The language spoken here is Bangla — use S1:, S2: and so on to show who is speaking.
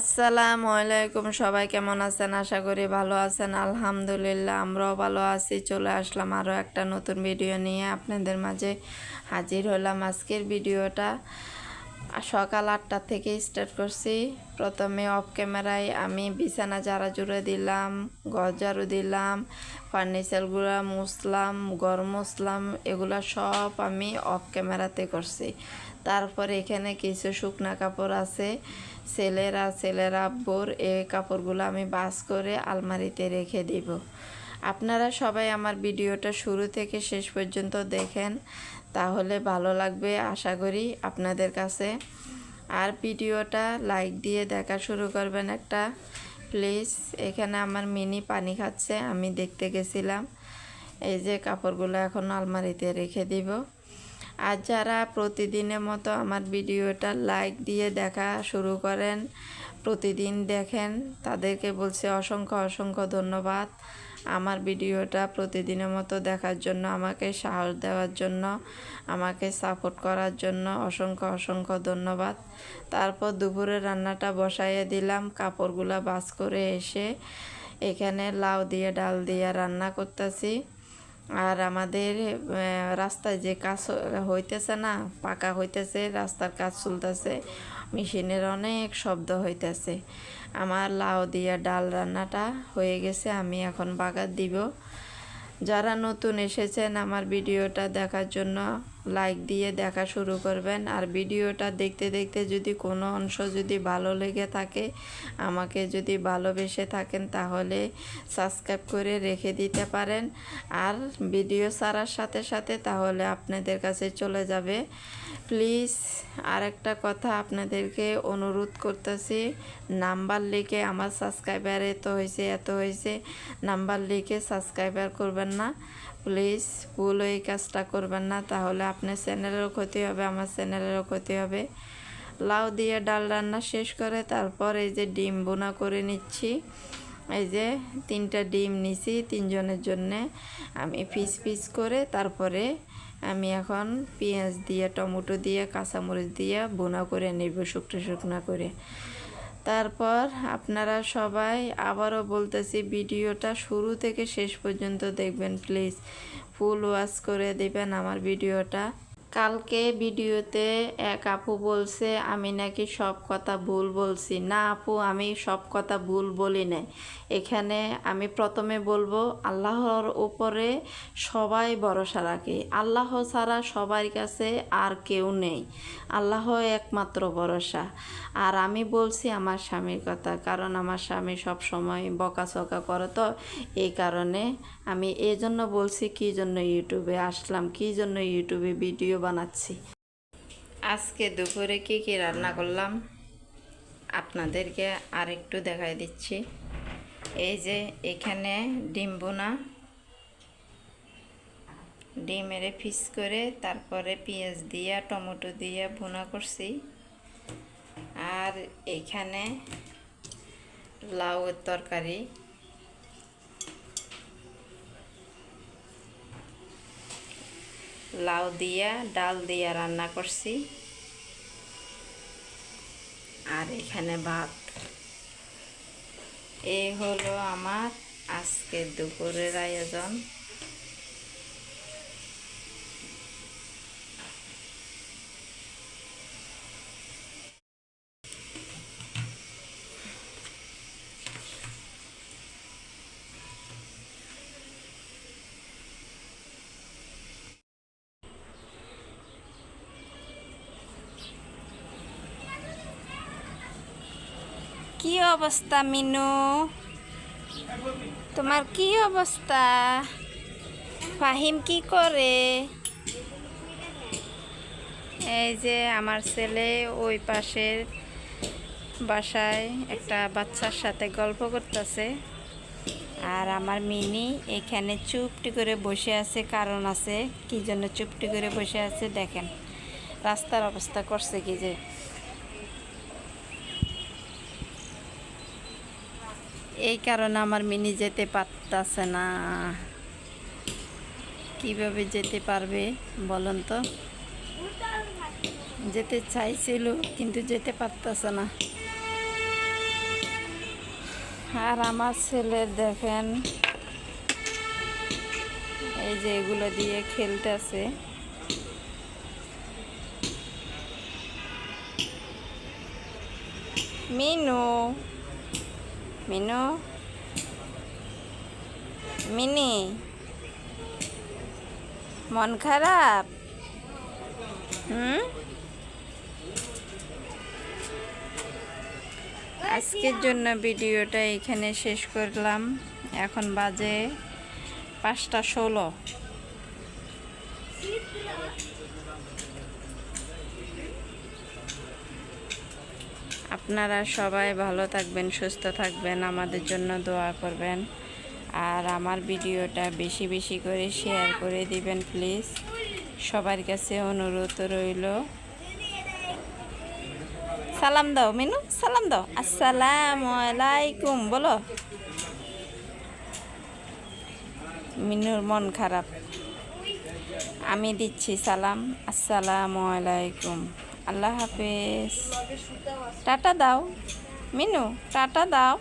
S1: আসসালামু আলাইকুম, সবাই কেমন আছেন? আশা করি ভালো আছেন। আলহামদুলিল্লাহ, আমরাও ভালো আছি। চলে আসলাম আরও একটা নতুন ভিডিও নিয়ে। আপনাদের মাঝে হাজির হলাম আজকের ভিডিওটা সকাল আটটা থেকে স্টার্ট করছি। প্রথমে অফ ক্যামেরায় আমি বিছানা জারা জুড়ে দিলাম গজারু দিলাম ফার্নিচারগুলো মুছলাম গরম মুছলাম, এগুলো সব আমি অফ ক্যামেরাতে করছি। তারপরে এখানে কিছু শুকনা কাপড় আছে, ছেলেরা ছেলেরা, আব্বুর, এই কাপড়গুলো আমি বাস করে আলমারিতে রেখে দিব। আপনারা সবাই আমার ভিডিওটা শুরু থেকে শেষ পর্যন্ত দেখেন। তাহলে ভালো লাগবে আশা করি আপনাদের কাছে। আর ভিডিওটা লাইক দিয়ে দেখা শুরু করবেন একটা। প্লিজ, এখানে আমার মিনি পানি খাচ্ছে, আমি দেখতে গেছিলাম। এই যে কাপড়গুলো এখন আলমারিতে রেখে দিব। আর যারা প্রতিদিনের মতো আমার ভিডিওটা লাইক দিয়ে দেখা শুরু করেন, প্রতিদিন দেখেন, তাদেরকে বলছে অসংখ্য অসংখ্য ধন্যবাদ। আমার ভিডিওটা প্রতিদিনের মতো দেখার জন্য, আমাকে সাহস দেওয়ার জন্য, আমাকে সাপোর্ট করার জন্য অসংখ্য অসংখ্য ধন্যবাদ। তারপর দুপুরে রান্নাটা বসাইয়ে দিলাম, কাপড়গুলা বাস করে এসে এখানে লাউ দিয়ে, ডাল দিয়ে রান্না করতেছি। আর আমাদের রাস্তায় যে কাজ হইতেছে না, পাকা হইতেছে, রাস্তার কাজ চলতেছে, মেশিনের অনেক শব্দ হইতেছে। আমার লাউ দিয়া ডাল রান্নাটা হয়ে গেছে, আমি এখন বাগার দিব। যারা নতুন এসেছেন আমার ভিডিওটা দেখার জন্য লাইক দিয়ে দেখা শুরু করবেন। আর ভিডিওটা দেখতে দেখতে যদি কোনো অংশ যদি ভালো লেগে থাকে, আমাকে যদি ভালোবেসে থাকেন তাহলে সাবস্ক্রাইব করে রেখে দিতে পারেন। আর ভিডিও ছাড়ার সাথে সাথে তাহলে আপনাদের কাছে চলে যাবে। প্লিজ আরেকটা কথা আপনাদেরকে অনুরোধ করতেছি। নাম্বার লিখে আমার সাবস্ক্রাইবার এত হয়েছে এত হয়েছে। নাম্বার লিখে সাবস্ক্রাইবার করবেন না। প্লিজ ভুল এই কাজটা করবেন না, তাহলে আপনার চ্যানেলেরও ক্ষতি হবে, আমার চ্যানেলেরও ক্ষতি হবে। লাউ দিয়ে ডাল রান্না শেষ করে তারপর এই যে ডিম বোনা করে নিচ্ছি। এই যে তিনটা ডিম নিছি তিনজনের জন্যে। আমি পিস পিস করে তারপরে আমি এখন পেঁয়াজ দিয়ে, টমেটো দিয়ে, কাঁচামরিচ দিয়ে বোনা করে নেব শুকনো শুকনো করে। তারপর আপনারা সবাই আবারও বলতেছি ভিডিওটা শুরু থেকে শেষ পর্যন্ত দেখবেন, প্লিজ। ফুল ওয়াশ করে দেবেন আমার ভিডিওটা। কালকে ভিডিওতে এক আপু বলছে, আমি নাকি সব কথা ভুল বলছি। না আপু, আমি সব কথা ভুল বলি নাই। এখানে আমি প্রথমে বলব, আল্লাহর উপরে সবাই ভরসা রাখে। আল্লাহ ছাড়া সবার কাছে আর কেউ নেই। আল্লাহ একমাত্র ভরসা। আর আমি বলছি আমার স্বামীর কথা, কারণ আমার স্বামী সব সময় বকাচকা করে তো, এই কারণে আমি এই জন্য বলছি, কী জন্য ইউটিউবে আসলাম? কী জন্য ইউটিউবে ভিডিও বানাচ্ছি। আজকে দুপুরে কি কি রান্না করলাম আপনাদেরকে আরেকটু দেখাই দিচ্ছি। এই যে এখানে ডিম বোনা ডিমের ফিস করে তারপরে পেঁয়াজ দিয়ে, টমেটো দিয়ে ভুনা করছি। আর এখানে লাউয়ের তরকারি লাউ দিয়া, ডাল দিয়া রান্না করছি। আর এখানে ভাত। এই হলো আমার আজকে দুপুরের আয়োজন। কি অবস্থা, মিনু? তোমার কি অবস্থা? ফাহিম কি করে? এই যে আমার ছেলে ওই পাশের বাসায় একটা বাচ্চার সাথে গল্প করতেছে। আর আমার মিনি এখানে চুপটি করে বসে আছে, কারণ আছে। কি জন্য চুপটি করে বসে আছে, দেখেন। রাস্তার অবস্থা করছে কি যে। এই কারণে আমার মিনি যেতে পারতাছে না। কীভাবে যেতে পারবে বলুন তো? যেতে চাইছিল, কিন্তু যেতে পারতাছে না। আর আমার ছেলের দেখেন, এই যে এগুলো দিয়ে খেলতেছে। মিনু মিনু? মিনি? মন খারাপ? হুম? আজকের জন্য ভিডিওটা এখানে শেষ করলাম। এখন বাজে পাঁচটা ষোলো। আপনারা সবাই ভালো থাকবেন, সুস্থ থাকবেন, আমাদের জন্য দোয়া করবেন। আর আমার ভিডিওটা বেশি বেশি করে শেয়ার করে দিবেন প্লিজ সবার কাছে অনুরোধ রইল। সালাম দাও, মিনু, সালাম দাও। আসসালামু আলাইকুম, বলো। মিনুর মন খারাপ। আমি দিচ্ছি সালাম। আসসালামু আলাইকুম। আল্লাহ হাফেজ। টাটা দাও। মিনু টাটা দাও।